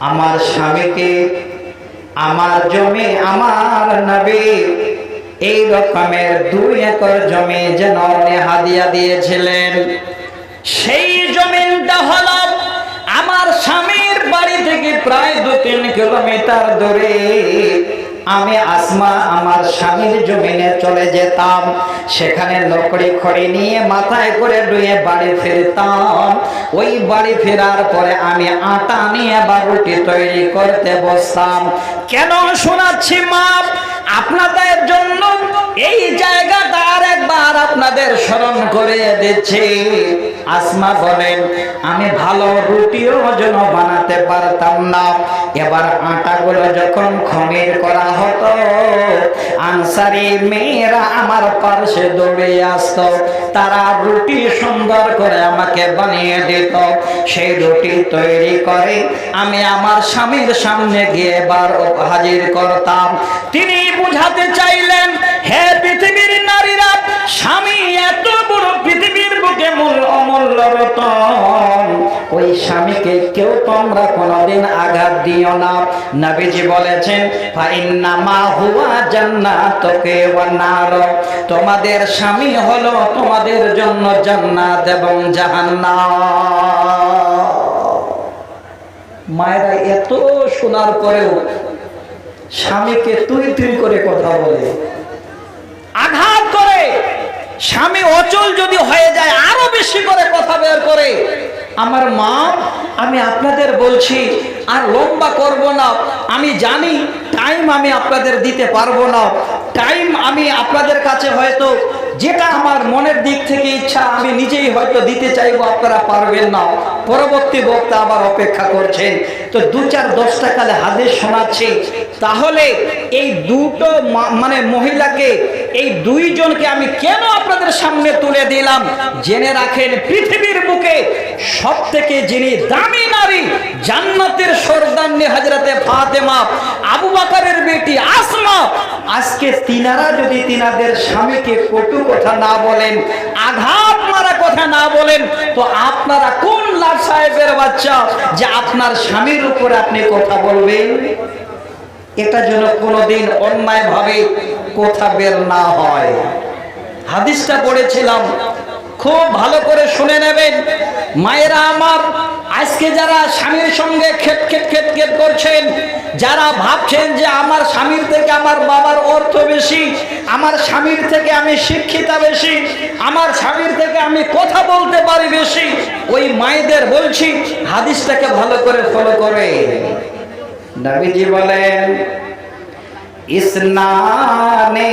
আমার স্বামীকে, আমার জমি, আমার নবী, এই রকমের দুই একর জমি যেন হাদিয়া দিয়েছিলেন। সেই জমিনটা হলো আমার স্বামীর বাড়ি থেকে প্রায় দু তিন কিলোমিটার দূরে। আমি আসমা, আমার স্বামীর জমিনে চলে যেতাম। সেখানে লকড়ি খড়ি নিয়ে মাথায় করে ডুয়ে বাড়ি ফিরতাম। ওই বাড়ি ফেরার পরে আমি আটা নিয়ে বা রুটি তৈরি করতে বসতাম। কেন শোনাচ্ছি মা? আপনাদের জন্য এই জায়গাটা আর একবার আপনাদের স্মরণ করে দিচ্ছি। আসমা বলেন, আমি ভালো রুটিও যেন বানাতে পারতাম না। এবার আটাগুলো যখন খমির করা হতো, আনসারি মেয়েরা আমার পাশে দৌড়ে আসতো। তারা রুটি সুন্দর করে আমাকে বানিয়ে দিত। সেই রুটি তৈরি করে আমি আমার স্বামীর সামনে গিয়ে এবার হাজির করতাম। তিনি বুঝাতে চাইলেন, হে পৃথিবীর নারীরা, স্বামী এত বড় পৃথিবীর বুকে মূল অমূল্য রতন। ওই স্বামীকে কেউ তোমরা কোনোদিন আঘাত দিও না। নবীজি বলেছেন ফাইন্না মা হুয়া জান্নাতকে ওয়া নার। তোমাদের স্বামী হলো তোমাদের জন্য জান্নাত এবং জাহান্নাম। মায়েরা এত শোনার পরেও স্বামীকে তুই তুই করে কথা বলে। আঘাত করে। স্বামী অচল যদি হয়ে যায়, আরও বেশি করে কথা বের করে। আমার মা, আমি আপনাদের বলছি, আর লম্বা করব না। আমি জানি টাইম আমি আপনাদের দিতে পারব না। টাইম আমি আপনাদের কাছে হয়তো যেটা আমার মনের দিক থেকে ইচ্ছা, আমি নিজেই হয়তো দিতে চাইব, আপনারা পারবেন না। পরবর্তী বক্তা আবার অপেক্ষা করছেন। তো দু চার দশটা কালে হাদিস শোনাচ্ছি। তাহলে এই দুটো মানে মহিলাকে, এই দুইজনকে আমি কেন আপনাদের সামনে তুলে দিলাম? জেনে রাখেন, পৃথিবীর বুকে সব থেকে যিনি দামি নারী, জান্নাতের সরদান্নি হাজরাতে ফাতেমা, আবু বাকারের বেটি আসমা। আজকে তিনারা যদি তিনাদের স্বামীকে কটু কথা না বলেন, আঘাত মারা কথা না বলেন, তো আপনারা কোন লাল সাহেবের বাচ্চা যে আপনার স্বামীর উপরে আপনি কথা বলবেন? এটা যেন কোনোদিন অন্যায় ভাবে কথা বের না হয়। হাদিসটা পড়েছিলাম খুব ভালো করে শুনে নেবেন। মায়েরা আমার, আজকে যারা স্বামীর সঙ্গে খেট খেট খেট খেট করছেন, যারা ভাবছেন যে আমার স্বামীর থেকে আমার বাবার অর্থ বেশি, আমার স্বামীর থেকে আমি শিক্ষিতা বেশি, আমার স্বামীর থেকে আমি কথা বলতে পারি বেশি, ওই মায়েদের বলছি, হাদিসটাকে ভালো করে ফলো করে নবীজি বলেন, ইসনানে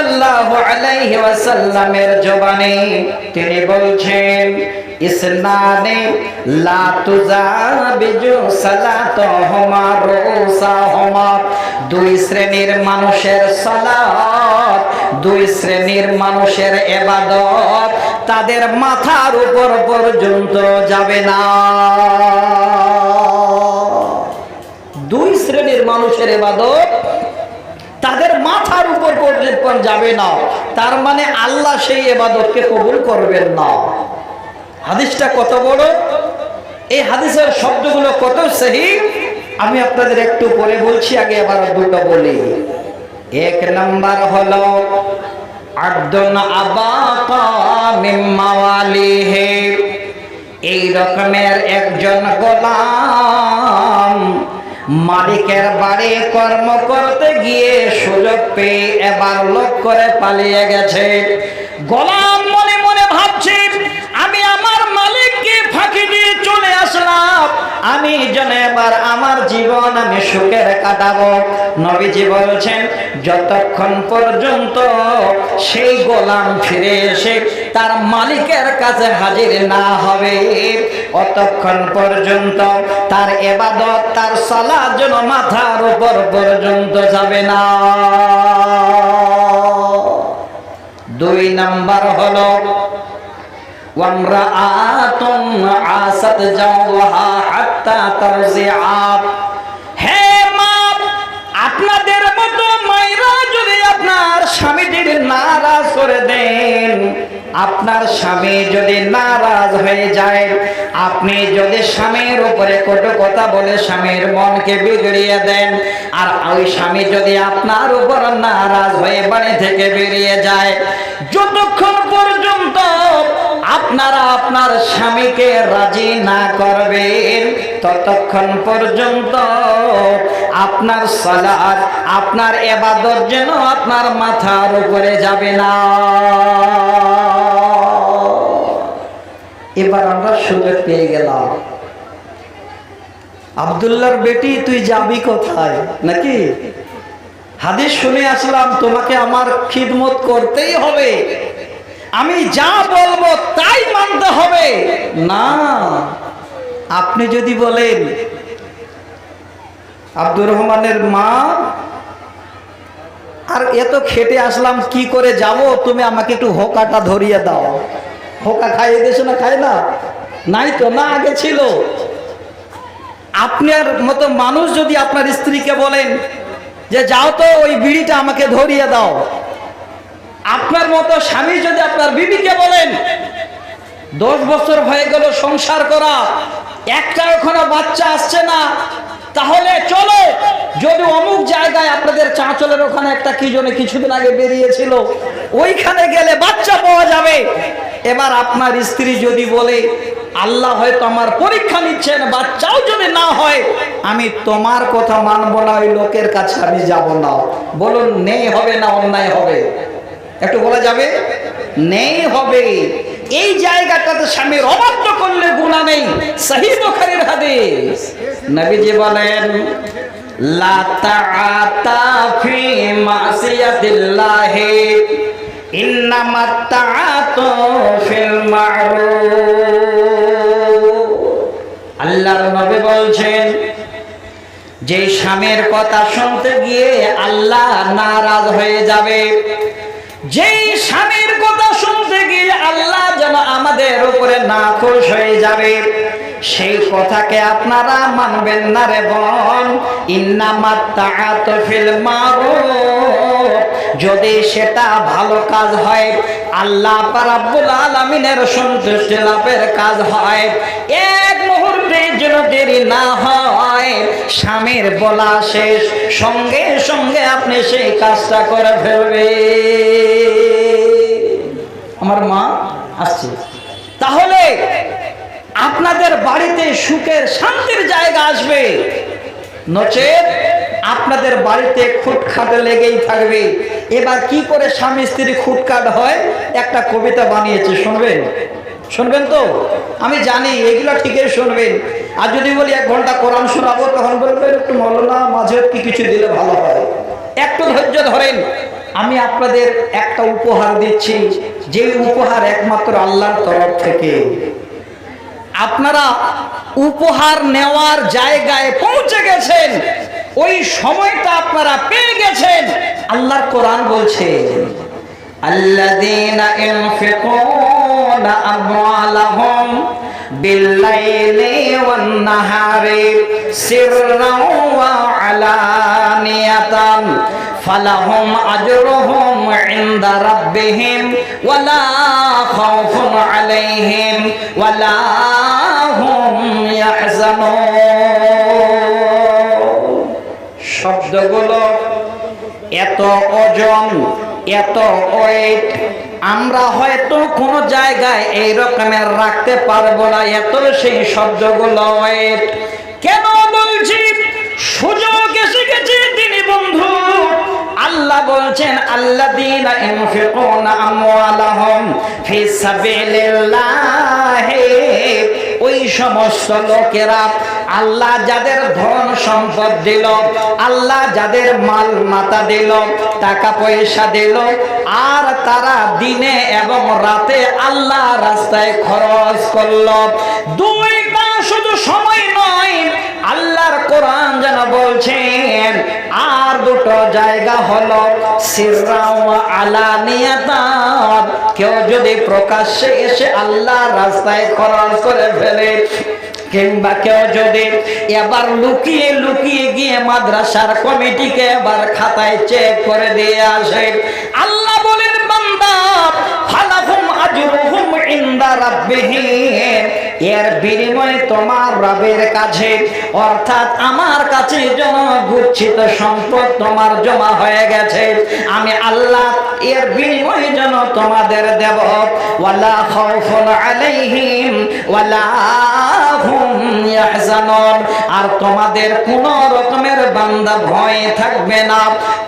সাল্লাল্লাহু আলাইহি ওয়াসাল্লামের জবানে তিনি বলছেন, ইসনানে লা তুজাবিজু সালাতুহুমা রুসাহুমা। দুই শ্রেণির মানুষের সালাত, দুই শ্রেণির মানুষের ইবাদত তাদের মাথার উপর পর্যন্ত যাবে না। দুই শ্রেণির মানুষের এবাদত তাদের মাথার উপর পর্যন্ত যাবে না। তার মানে আল্লাহ সেই এবাদতকে কবুল করবেন না। হাদিসটা কত বড়? এই হাদিসের শব্দগুলো কত সহি? আমি আপনাদের একটু পরে বলছি, আগে আবার দুটো বলি। এক নাম্বার হলো মিম্মাওয়ালিহি এই রকমের একজন গোলাম মালিকের বাড়ি কর্ম করতে গিয়ে সুযোগ পেয়ে এবার লোক করে পালিয়ে গেছে। গোলাম মনে মনে ভাবছে জীবন আমি সুখের কাটাবো নবীজি বলছেন যতক্ষণ পর্যন্ত সেই গোলাম ফিরে এসে তার মালিকের কাছে হাজির না হবে অতক্ষণ পর্যন্ত তার এবাদত তার সালাদ যেন মাথার উপর পর্যন্ত যাবে না দুই নাম্বার হলো وامرأة عاصت زوجها حتى ترضع স্বামীটির নারাজ করে দেন, আপনার স্বামী যদি নারাজ হয়ে যায়, আপনি যদি স্বামীর উপরে কটু কথা বলে স্বামীর মনকে বিগড়িয়ে দেন, আর ওই স্বামী যদি আপনার উপর নারাজ হয়ে বাড়ি থেকে বেরিয়ে যায়, যতক্ষণ পর্যন্ত আপনারা আপনার স্বামীকে রাজি না করবেন, ততক্ষণ পর্যন্ত আপনার সালাদ আপনার এবাদত যেন আপনার মাথার উপরে যাবে না। এবার আমরা সুযোগ পেয়ে গেলাম। আবদুল্লাহর বেটি, তুই যাবি কোথায়? নাকি? হাদিস শুনে আসলাম, তোমাকে আমার খিদমত করতেই হবে। আমি যা বলব তাই মানতে হবে। না, আপনি যদি বলেন, আব্দুর রহমানের মা, আর এত খেটে আসলাম, কি করে যাব? তুমি আমাকে একটু হোকাটা ধরিয়ে দাও। হোকা খাইয়ে দিয়েছ না খায় না? নাই তো, না আগে ছিল। আপনার মতো মানুষ যদি আপনার স্ত্রীকে বলেন যে, যাও তো, ওই বিড়িটা আমাকে ধরিয়ে দাও। আপনার মতো স্বামী যদি আপনার বিবিকে বলেন, দশ বছর হয়ে গেল সংসার করা, একটা ওখানে বাচ্চা আসছে না, তাহলে চলো, যদি অমুক জায়গায় আপনাদের চাঁচলের ওখানে একটা কি জন্য কিছুদিন আগে বেরিয়েছিল, ওইখানে গেলে বাচ্চা পাওয়া যাবে। এবার আপনার স্ত্রী যদি বলে, আল্লাহ হয়তো আমার পরীক্ষা নিচ্ছেন, বাচ্চাও যদি না হয়, আমি তোমার কথা মানবো না, ওই লোকের কাছে আমি যাব না। বলুন, নেই হবে না অন্যায় হবে? একটু বলা যাবে? নেই, হবে। এই জায়গাটাতে স্বামীর অবাধ্য করলে গুণা নেই। সহি বুখারীর হাদিস। নবীজি বলেন আল্লাহর নবী বলছেন, যে স্বামীর কথা শুনতে গিয়ে আল্লাহ নারাজ হয়ে যাবে যেই স্বামীর কথা শুনতে গিয়ে আল্লাহ যেন আমাদের উপরে না খুশ হয়ে যাবে, সেই কথাকে আপনারা মানবেন না রে বোন। যদি সেটা ভালো কাজ হয়, আল্লাহ রাব্বুল আলামিনের সন্তুষ্টি লাভের কাজ হয়। মুহূর্তে যেন দেরি না হয়। স্বামীর বলা শেষ। সঙ্গে সঙ্গে আপনি সেই কাজটা করে ফেলবে আমার মা আসছে। তাহলে আপনাদের বাড়িতে সুখের, শান্তির জায়গা আসবে। নচেত আপনাদের বাড়িতে খুটখাট লেগেই থাকবে। এবার কি করে স্বামী স্ত্রী খুটখাট হয়? একটা কবিতা বানিয়েছে, শুনবেন? শুনবেন তো? আমি জানি, এগুলো ঠিকই শুনবেন। আর যদি বলি এক ঘণ্টা কোরআন শোনাবো, তখন বলবেন একটু মলনা, মাঝে কি কিছু দিলে ভালো হয়? একটু ধৈর্য ধরেন। আমি আপনাদের একটা উপহার দিচ্ছি, যে উপহার একমাত্র আল্লাহর তরফ থেকে। আপনারা উপহার নেওয়ার জায়গায় পৌঁছে গেছেন। ওই সময়টা আপনারা পেয়ে গেছেন। আল্লাহর কোরআন বলছে আল্লাহ ينفقون أموالهم بالليل والنهار سرا وعلانية فلهم أجرهم عند ربهم ولا خوف عليهم ولا هم يحزنون শব্দগুলো এত ওজন এত ওয়েট আমরা হয়তো কোন জায়গায় এই রকমের রাখতে পারব না। এত সেই শব্দগুলো ওয়েট কেন বলছি? সুযোগ এসে গেছে তিনি বন্ধু। আল্লাহ বলছেন, আল্লাযীনা ইনফিকুনা আমওয়ালাহুম ফি সাবিলিল্লাহ ওই সমস্ত লোকেরা আল্লাহ যাদের ধন সম্পদ দিল, আল্লাহ যাদের মাল মাতা দিল, টাকা পয়সা দিল, আর তারা দিনে এবং রাতে আল্লাহ রাস্তায় খরচ করল। দুইটা শুধু সময় নয়, আল্লাহর কোরআন যেন বলছেন আর দুটো জায়গা হলো আলানিয়াতান। কেউ যদি প্রকাশ্যে এসে আল্লাহ রাস্তায় খরচ করে ফেলে, কিংবা কেউ যদি এবার লুকিয়ে লুকিয়ে গিয়ে মাদ্রাসার কমিটিকে এবার খাতায় চেক করে দিয়ে আসে, আল্লাহ বলেন, বান্দা, ফালাহুম আজরুহুম ইনদা রাব্বিহিম এর বিনিময়ে তোমার রবের কাছে, অর্থাৎ আমার কাছে জমা গুচ্ছিত সম্পদ তোমার জমা হয়ে গেছে। আমি আল্লাহ এর বিনিময়ে যেন তোমাদের দেব। ওয়ালা খাউফুন আলাইহিম, ওয়ালা হুম ইয়াহজানুন। আর তোমাদের কোন রকমের বান্দা ভয় থাকবে না,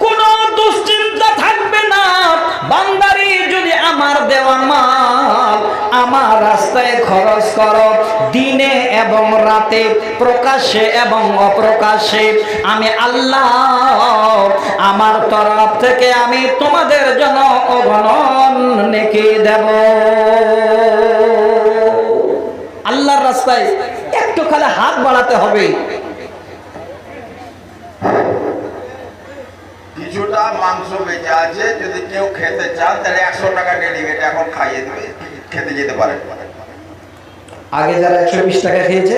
কোন দুশ্চিন্তা থাকবে না। বান্দারি যদি আমার দেওয়া মাল আমার রাস্তায় খরচ করো। দিনে এবং রাতে প্রকাশ্যে এবং অপ্রকাশ্যে আমি আল্লাহ, আমার তরফ থেকে আমি তোমাদের জন্য অগণন নেকি দেব। আল্লাহর রাস্তায় একটু খালি হাত বাড়াতে হবে। কিছুটা মাংস বেঁচে আছে, যদি কেউ খেতে চান তাহলে একশো টাকা ডেলিভেট এখন খাইয়ে দেবে। খেতে যেতে পারেন। আগে যারা একশো বিশ টাকা খেয়েছে